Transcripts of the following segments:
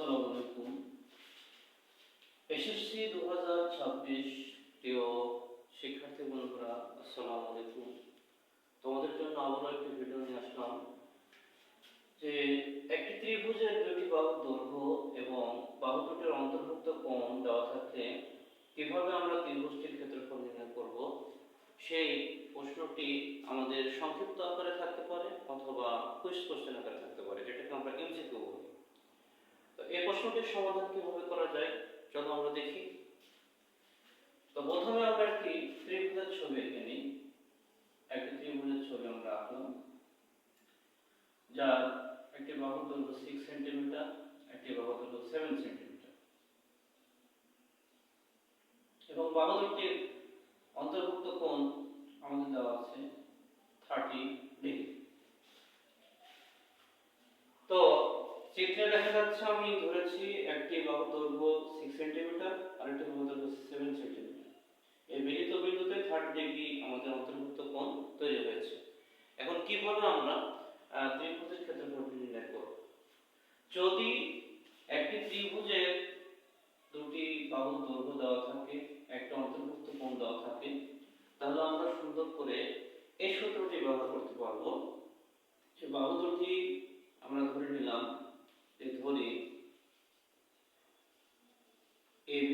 সালাম আলাইকুম এসএসসি দু হাজার ছাব্বিশ প্রিয় শিক্ষার্থী বন্ধুরা আসসালামু আলাইকুম তোমাদের জন্য আবারও একটি ভিডিও নিয়ে আসলাম, যে একটি ত্রিভুজের দুটি বাহু দৈর্ঘ্য এবং বাহু দুটির অন্তর্ভুক্ত কোণ দেওয়া থাকলে কীভাবে আমরা ত্রিভুজটির ক্ষেত্রফল নির্ণয় করব, সেই প্রশ্নটি আমাদের সংক্ষিপ্ত আকারে থাকতে পারে অথবা কুইজ কোশ্চেন প্রশ্নটির সমাধান কীভাবে করা যায়, চলো আমরা দেখি। তো প্রথমে আমরা একটি ত্রিভুজের ছবি এঁকে নিই। একটি ত্রিভুজের ছবি আমরা আঁকলাম, যার একটি বাহু দৈর্ঘ্য সিক্স সেন্টিমিটার একটি বাহু দৈর্ঘ্য সেভেন সেন্টিমিটার এবং বাহু দুটির অন্তর্ভুক্ত কোণ আমাদের দেওয়া আছে থার্টি ডিগ্রি তো চিত্রে দেখা যাচ্ছে আমি ধরেছি একটি বাহু দৈর্ঘ্য সিক্স সেন্টিমিটার আর একটি বাহু দৈর্ঘ্য সেভেন সেন্টিমিটার এই মিলিত বিন্দুতে থার্টি ডিগ্রি আমাদের অন্তর্ভুক্ত কোণ তৈরি হয়েছে। এখন কীভাবে আমরা? ত্রিভুজের ক্ষেত্রফলটি নির্ণয় করব যদি একটি ত্রিভুজের দুটি বাহুর দৈর্ঘ্য দেওয়া থাকে, একটা অন্তর্ভুক্ত কোণ দেওয়া থাকে, তাহলে আমরা সুন্দর করে এই সূত্রটি ব্যবহার করতে পারব। যে বাহু দুটি আমরা ধরে নিলাম ধরি AB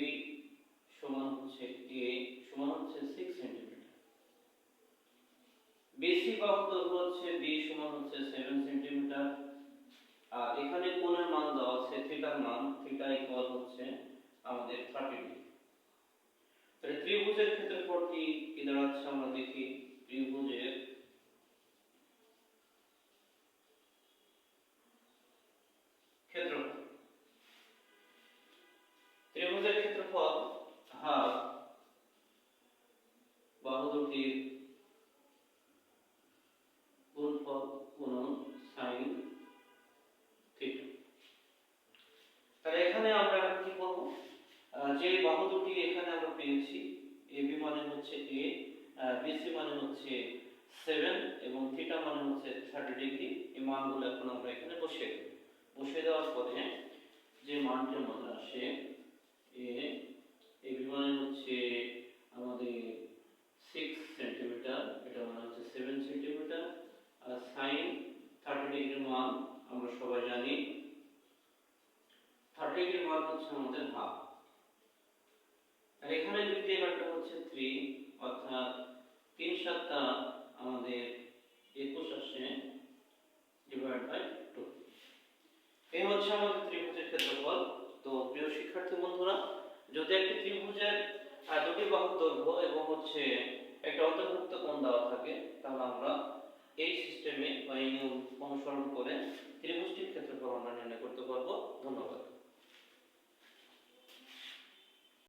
সমান হচ্ছে A, সমান হচ্ছে 6 সেন্টিমিটার BC বাহু দৈর্ঘ্য হচ্ছে B, সমান হচ্ছে 7 সেন্টিমিটার আর এখানে কোণের মান দেওয়া আছে থিটার মান থিটা ইকুয়াল হচ্ছে আমাদের 30 ডিগ্রি তাহলে ত্রিভুজের ক্ষেত্রফলটি কি দাঁড়াচ্ছে আমরা দেখি, ত্রিভুজের ক্ষেত্রফল ত্রিভুজের ক্ষেত্রফল, হাফ বাহু দুটির গুণফল গুণন সাইন তাহলে এখানে আমরা কি করব? যে বাহু দুটি এখানে আমরা পেয়েছি এবি মানে হচ্ছে এ বিসি মানে হচ্ছে 7 এবং থিটা মানে হচ্ছে 30 ডিগ্রি। এই মানগুলো এখন আমরা এখানে বসিয়ে দেব। বসিয়ে দেওয়ার পরে যে মানটি আমাদের আসে হচ্ছে আমাদের 6 সেন্টিমিটার এটা মানে হচ্ছে 7 সেন্টিমিটার আর সাইন 30 ডিগ্রির মান আমরা সবাই জানি। 30 ডিগ্রির মান হচ্ছে আমাদের আর এখানে ঘরটা হচ্ছে 3 অর্থাৎ 3 সাতটা আমাদের 21 আসে ডিভাইড বাই 2 এই হচ্ছে আমাদের ত্রিভুজের ক্ষেত্রফল। তো প্রিয় শিক্ষার্থী বন্ধুরা, যদি একটি ত্রিভুজের দুটি বাহুর দৈর্ঘ্য এবং হচ্ছে একটা অন্তর্ভুক্ত কোণ দেওয়া থাকে, তাহলে আমরা এই সিস্টেমে বা এই নিয়ম অনুসরণ করে ত্রিভুজটির ক্ষেত্রফল আমরা নির্ণয় করতে পারব। ধন্যবাদ।